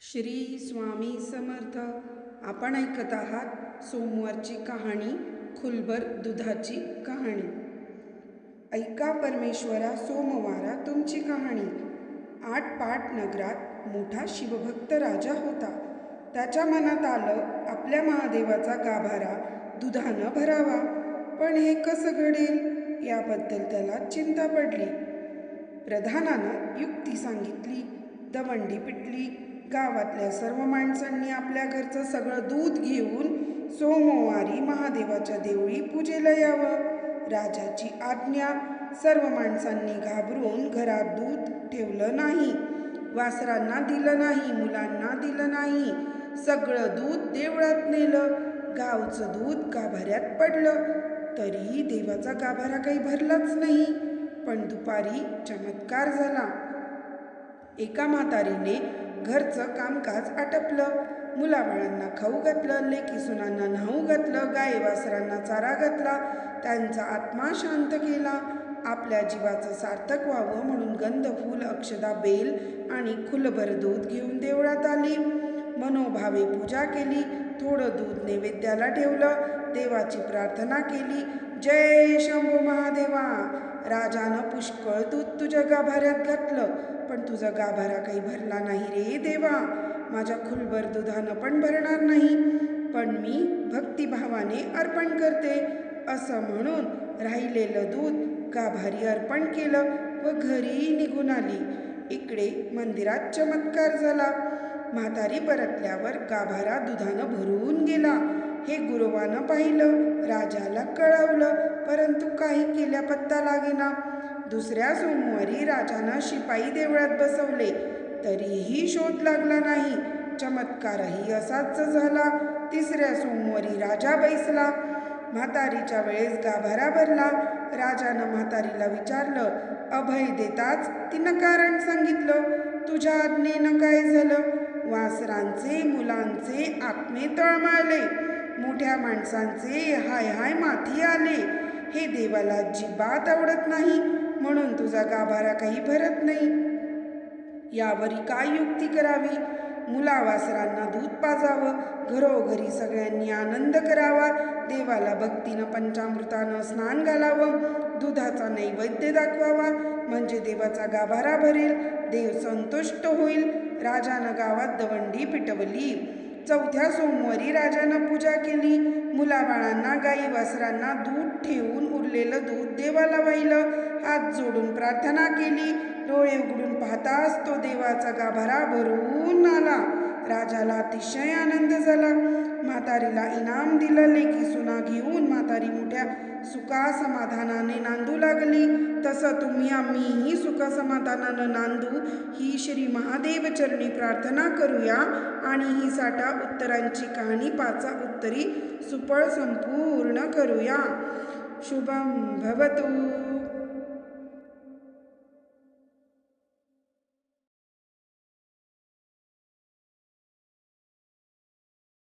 श्री स्वामी समर्थ. आपण ऐकत आहात सोमवारची कहाणी खुलबर दुधाची कहाणी. ऐका परमेश्वरा सोमवारा तुमची कहाणी. आटपाट नगरात मोठा शिवभक्त राजा होता. त्याच्या मनात आलं आपल्या महादेवाचा गाभारा दुधानं भरावा. पण हे कसं घडेल? याबद्दल त्याला चिंता पडली. प्रधानानं युक्ती सांगितली दवंडी पिटली गावातल्या सर्व माणसांनी आपल्या घरचं सगळं दूध घेऊन सोमवारी महादेवाच्या देवळी पूजेला यावं. राजाची आज्ञा सर्व माणसांनी घाबरून घरात दूध ठेवलं नाही. वासरांना दिलं नाही मुलांना दिलं नाही. सगळं दूध देवळात नेलं. गावचं दूध गाभाऱ्यात पडलं. तरीही देवाचा गाभारा काही भरलाच नाही. पण दुपारी चमत्कार झाला. एका म्हातारीने घरचं कामकाज आटपलं. मुलाबाळांना खाऊ घातलं लेकी सुनांना न्हाऊ घातलं गाय वासरांना चारा घातला त्यांचा आत्मा शांत केला. आपल्या जीवाचं सार्थक व्हावं म्हणून गंधफूल अक्षदा बेल आणि खुलभर दूध घेऊन देवळात आली. मनोभावे पूजा केली थोडं दूध नैवेद्याला ठेवलं देवाची प्रार्थना केली जय शंभू महादेवा राजानं पुष्कळ दूध तुझ्या गाभाऱ्यात घातलं पण तुझा गाभारा काही भरला नाही रे देवा माझ्या खुलभर दुधानं पण भरणार नाही पण मी भक्तिभावाने अर्पण करते असं म्हणून राहिलेलं दूध गाभारी अर्पण केलं व घरी निघून आली. इकडे मंदिरात चमत्कार झाला. म्हातारी परतल्यावर गाभारा दुधानं भरून गेला. हे गुरुवानं पाहिलं राजाला कळवलं परंतु काही केल्या पत्ता लागेना. दुसऱ्या सोमवारी राजानं शिपाई देवळात बसवले. तरीही शोध लागला नाही. चमत्कारही असाच झाला. तिसऱ्या सोमवारी राजा बैसला. म्हातारीच्या वेळेस गाभारा भरला. राजानं म्हातारीला विचारलं अभय देताच तिनं कारण सांगितलं. तुझ्या आज्ञेनं काय झालं? वासरांचे मुलांचे आत्मे तळमळले. मोठ्या माणसांचे हाय हाय माथी आले. हे देवाला जिबात आवडत नाही. म्हणून तुझा गाभारा काही भरत नाही. यावरी काय युक्ती करावी? मुला वासरांना दूध पाजावं. घरोघरी सगळ्यांनी आनंद करावा. देवाला भक्तीनं पंचामृतानं स्नान घालावं. दुधाचा नैवेद्य दाखवावा. म्हणजे देवाचा गाभारा भरेल. देव संतुष्ट होईल. राजानं गावात दवंडी पिटवली. चौथ्या सोमवारी राजानं पूजा केली. मुलाबाळांना गाई वासरांना दूध ठेवून उरलेलं दूध देवाला वाहिलं. हात जोडून प्रार्थना केली. डोळे उघडून पाहताच तो देवाचा गाभारा भरून आला. राजाला अतिशय आनंद झाला. म्हातारीला इनाम दिलं लेखी सुना घेऊन म्हातारी मोठ्या सुखा समाधानाने नांदू लागली. तसं तुम्ही आम्हीही सुख समाधानानं नांदू ही श्री महादेव चरणी प्रार्थना करूया. आणि ही साठा उत्तरांची कहाणी पाचा उत्तरी सुपळ संपूर्ण करूया. शुभम भवतु.